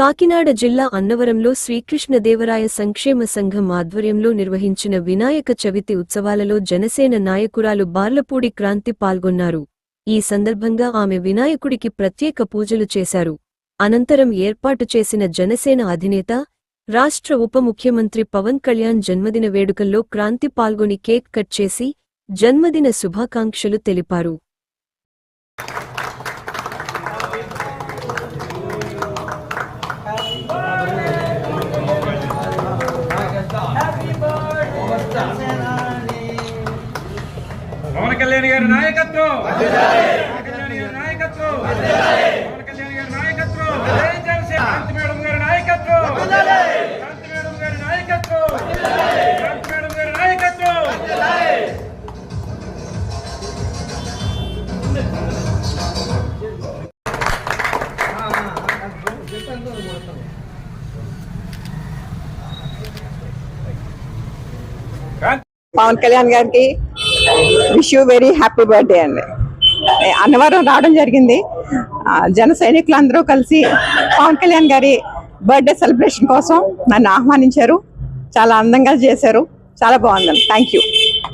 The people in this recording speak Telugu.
కాకినాడ జిల్లా అన్నవరంలో శ్రీకృష్ణదేవరాయ సంక్షేమ సంఘం ఆధ్వర్యంలో నిర్వహించిన వినాయక చవితి ఉత్సవాలలో జనసేన నాయకురాలు బార్లపూడి క్రాంతి పాల్గొన్నారు. ఈ సందర్భంగా ఆమె వినాయకుడికి ప్రత్యేక పూజలు చేశారు. అనంతరం ఏర్పాటు చేసిన జనసేన అధినేత రాష్ట్ర ఉప ముఖ్యమంత్రి పవన్ కళ్యాణ్ జన్మదిన వేడుకల్లో క్రాంతి పాల్గొని కేక్ కట్ చేసి జన్మదిన శుభాకాంక్షలు తెలిపారు. పవన్ కళ్యాణ్ గారి నాయకత్వం. పవన్ కళ్యాణ్ గారి నాయకత్వం. పవన్ కళ్యాణ్ గారి నాయకత్వం. మేడం గారి నాయకత్వం. మేడం గారి నాయకత్వం. మేడం గారి నాయకత్వం. పవన్ కళ్యాణ్ గారికి wish you very happy birthday అండి. అన్నవరం రావడం జరిగింది. జన సైనికులు అందరూ కలిసి పవన్ కళ్యాణ్ గారి బర్త్డే సెలబ్రేషన్ కోసం నన్ను ఆహ్వానించారు. చాలా అందంగా చేశారు. చాలా బాగుందండి థ్యాంక్ యూ.